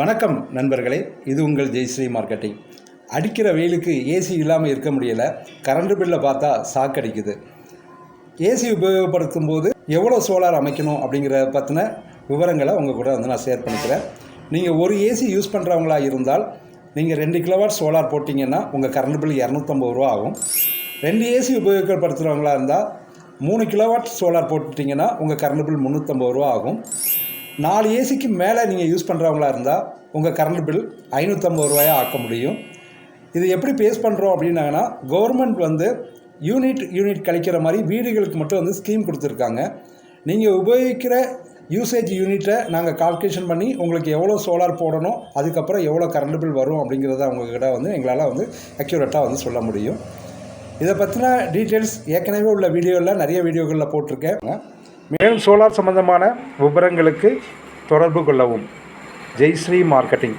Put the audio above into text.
வணக்கம் நண்பர்களே இது உங்கள் ஜெய்ஸ்ரீ மார்க்கெட்டிங். அடிக்கிற வெயிலுக்கு ஏசி இல்லாமல் இருக்க முடியலை கரண்ட் பில்லை பார்த்தா சாக்கடிக்குது ஏசி உபயோகப்படுத்தும் போது எவ்வளோ சோலார் அமைக்கணும் அப்படிங்கிற பற்றின விவரங்களை உங்கள் கூட வந்து நான் ஷேர் பண்ணிக்கிறேன். நீங்கள் ஒரு ஏசி யூஸ் பண்ணுறவங்களா இருந்தால் நீங்கள் ரெண்டு கிலோவாட் சோலார் போட்டிங்கன்னா உங்கள் கரண்ட் பில் இரநூத்தம்பது ரூபா ஆகும். ரெண்டு ஏசி உபயோகப்படுத்துகிறவங்களா இருந்தால் மூணு கிலோவாட் சோலார் போட்டுட்டிங்கன்னா உங்கள் கரண்ட் பில் முந்நூற்றம்பது ரூபா ஆகும். நாலு ஏசிக்கு மேலே நீங்கள் யூஸ் பண்ணுறவங்களா இருந்தால் உங்கள் கரண்ட் பில் ஐநூற்றம்பது ரூபாயாக ஆக்க முடியும். இது எப்படி பேஸ் பண்ணுறோம் அப்படின்னாங்கன்னா கவர்மெண்ட் வந்து யூனிட் யூனிட் கழிக்கிற மாதிரி வீடுகளுக்கு மட்டும் வந்து ஸ்கீம் கொடுத்துருக்காங்க. நீங்கள் உபயோகிக்கிற யூசேஜ் யூனிட்டை நாங்கள் கால்குலேஷன் பண்ணி உங்களுக்கு எவ்வளோ சோலார் போடணும் அதுக்கப்புறம் எவ்வளோ கரண்ட் பில் வரும் அப்படிங்கிறத உங்கள்கிட்ட வந்து எங்களால் வந்து அக்யூரேட்டாக வந்து சொல்ல முடியும். இதை பற்றின டீட்டெயில்ஸ் ஏற்கனவே உள்ள வீடியோவில் நிறைய வீடியோக்களில் போட்டிருக்கேன். மேலும் சோலார் சம்பந்தமான விவரங்களுக்கு தொடர்பு கொள்ளவும். ஜெய்ஸ்ரீ மார்க்கெட்டிங்.